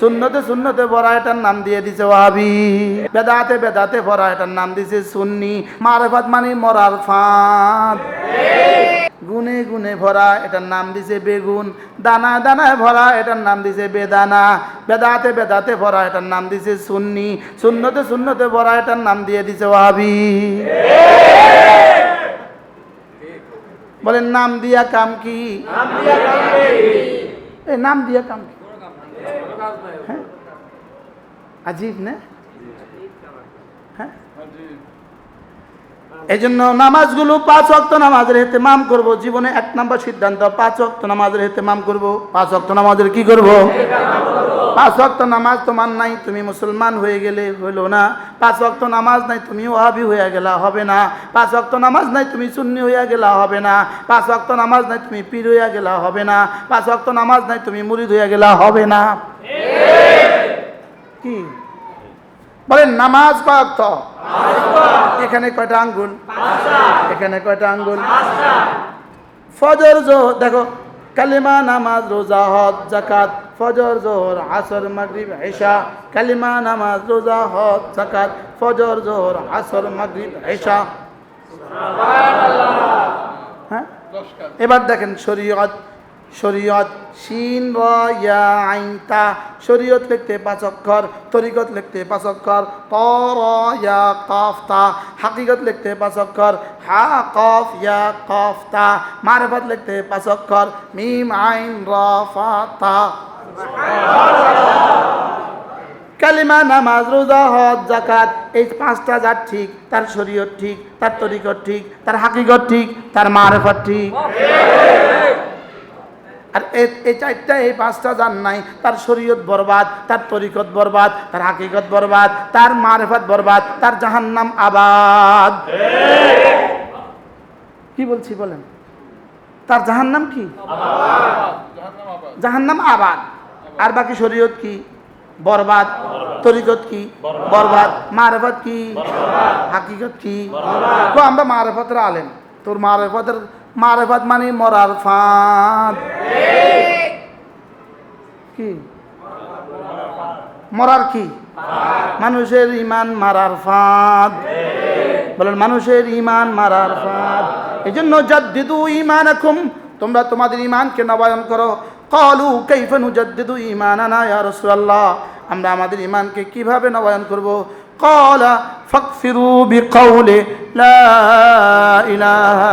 সুন্নতে সুন্নতে ভরা এটার নাম দিয়ে দিছে ওয়াহাবি। বেদাতে বেদাতে ভরা এটার নাম দিছে সুন্নি। মারেফাত মানে মরার ফাঁদ। গুনে গুনে ভরা এটার নাম দিছে বেগুন। দানা দানায় ভরা এটার নাম দিছে বেদানা। বেদাতে বেদাতে ভরা এটার নাম দিছে সুন্নি। সুন্নতে সুন্নতে ভরা এটার নাম দিয়ে দিছে ওয়াহাবি। বলেন নাম দিয়া কাম কি? এই নাম দিয়া কাম কি? হ্যাঁ? আজীব না? হ্যাঁ? এই জন্য নামাজগুলো পাঁচ অক্ত নামাজের হেতেমাম করব। জীবনে এক নম্বর সিদ্ধান্ত পাঁচ অক্ত নামাজের হেতেমাম করব। পাঁচ অক্ত নামাজের কি করব? পাঁচ অক্ত নামাজ তোমার নাই, তুমি মুসলমান হয়ে গেলে হইল না। পাঁচ অক্ত নামাজ নাই তুমি ওহাবি হইয়া গেলা হবে না। পাঁচ অক্ত নামাজ নাই, তুমি সুন্নি হইয়া গেলা হবে না। পাঁচ অক্ত নামাজ নাই, তুমি পীর হইয়া গেলা হবে না। পাঁচ অক্ত নামাজ নাই, তুমি মুরিদ হইয়া গেলা হবে না। কি? বলেন, নামাজ কয় অক্ত এখানে কয়টা আঙ্গুল? এখানে কয়টা আঙ্গুল? ফজর, জোহর, দেখো কালিমা নামাজ রোজা হজ জাকাত ফজর জোহর আসর মাগরিব এশা কালিমা নামাজ রোজা হজ জাকাত ফজর জোহর আসর মাগরিব এশা হ্যাঁ? এবার দেখেন শরীয়ত শরীয়ত শিন র ইয়া আইন তা। শরীয়ত লিখতে পাঁচ অক্ষর, তরিকত লিখতে পাঁচ অক্ষর, ত, র, ইয়া, কফ, তা। হাকিকত লিখতে পাঁচ অক্ষর, হা, কফ, ইয়া, কফ, তা। মারফত লিখতে পাঁচ অক্ষর, মিম, আইন, র, ফা, তা। কালিমা, নামাজ, রোজা, হজ জাকাত এই পাঁচটা যার ঠিক, তার শরীয়ত ঠিক, তার তরিকত ঠিক, তার হাকিকত ঠিক, তার মারফত ঠিক। আর এ- এই চারটা এই পাঁচটা যার নাই। তার শরীয়ত বরবাদ তার তরিকত বরবাদ তার হাকিকত বরবাদ তার মারেফত বরবাদ তার জাহান্নাম আবাদ। কি বলছি বলেন? তার জাহান্নাম কি? জাহান্নাম আবাদ। আর বাকি শরীয়ত কি? বরবাদ। তরিকত কি? বরবাদ। মারেফত কি? হাকিকত কি? তো আমরা মারেফতের আলেম। তোর মারেফতের মারেফাত মানে মরার ফাঁদ। কি? মরার কি? মানুষের ইমান মারার ফাঁদ। বলেন, মানুষের ইমান মারার ফাঁদ। এই জন্য জাদ্দিদু ইমান এখন তোমরা তোমাদের ইমানকে নবায়ন করো। কলু কৈফানু জাদ্দিদু ইমান আনা রসুল্লাহ আমরা আমাদের ইমানকে কীভাবে নবায়ন করব? কলা ফকসিরু বিকৌলে লা ইলাহা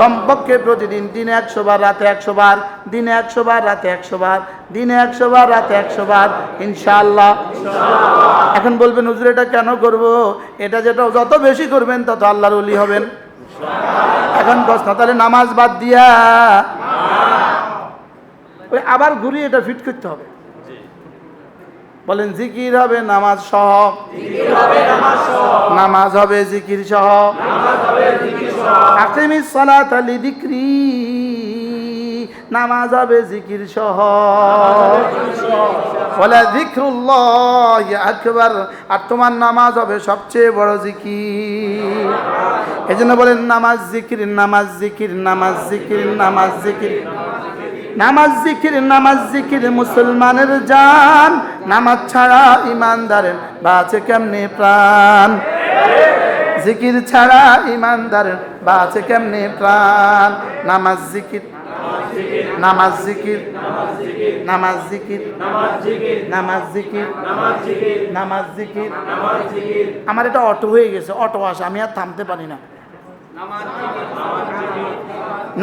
কমপক্ষে প্রতিদিন দিনে একশো বার রাতে একশো বার দিনে একশো বার রাতে একশো বার দিনে একশো বার রাতে একশো বার ইনশাআল্লাহ। এখন বলবেন হুজুর এটা কেন করব? এটা যেটা যত বেশি করবেন তত আল্লাহর উলি হবেন। এখন প্রশ্ন তাহলে নামাজ বাদ দিয়া ওই আবার ঘুরিয়ে এটা ফিট করতে হবে। বলেন জিকির হবে নামাজ সহ। নামাজ হবে জিকির সহ। আকিমি সালাত আলি দিক্রি। নামাজ হবে জিকির সহ। বলে জিক্রুল্লাহ আকবার। আর তোমার নামাজ হবে সবচেয়ে বড় জিকির। এই জন্য বলেন, নামাজ জিকির নামাজ জিকির নামাজ জিকির নামাজ জিকির। নামাজ জিকির নামাজ জিকির, মুসলমানের জান। নামাজ ছাড়া ইমানদারের বাঁচে কেমনে প্রাণ? জিকির ছাড়া ইমানদারের বাঁচে কেমনে প্রাণ? নামাজ জিকির নামাজ জিকির নামাজ জিকির নামাজ জিকির নামাজ জিকির। আমার এটা অটো হয়ে গেছে, অটো আসে, আমি আর থামতে পারি না।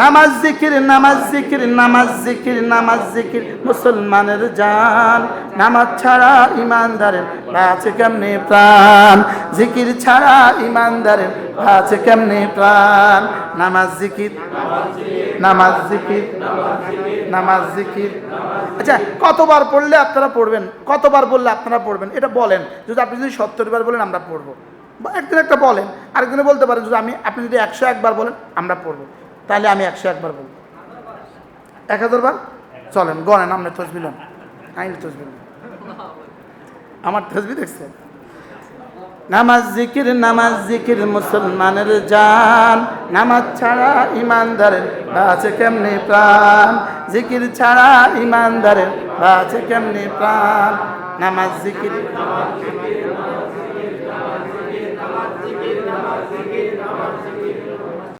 নামাজ জিকির নামাজ জিকির নামাজ জিকির নামাজ জিকির, মুসলমানের জান। নামাজ ছাড়া ইমানদারের আছে কেমনে প্রাণ? জিকির ছাড়া ইমানদারের আছে কেমনে প্রাণ? নামাজ জিকির নামাজ জিকির নামাজ জিকির। আচ্ছা কতবার পড়লে আপনারা পড়বেন? কতবার বললে আপনারা পড়বেন? এটা বলেন। যদি আপনি যদি সত্তর বার বলেন, আমরা পড়ব। একদিন একটা বলেন। আরেকদিনে বলতে পারেন যদি আমি আপনি যদি একশো একবার বলেন, আমরা পড়ব। তাহলে আমি একশো একবার বলব। এক হাজার বার? চলেন গণেন আমরা তসবি লন। আইন তসবি লন। আমার তসবি দেখছে নামাজ জিকির নামাজ জিকির মুসলমানের জান। নামাজ ছাড়া ইমানদারের বাঁচে কেমনি প্রাণ? জিকির ছাড়া ইমানদারের বাঁচে কেমনি প্রাণ? নামাজ জিকির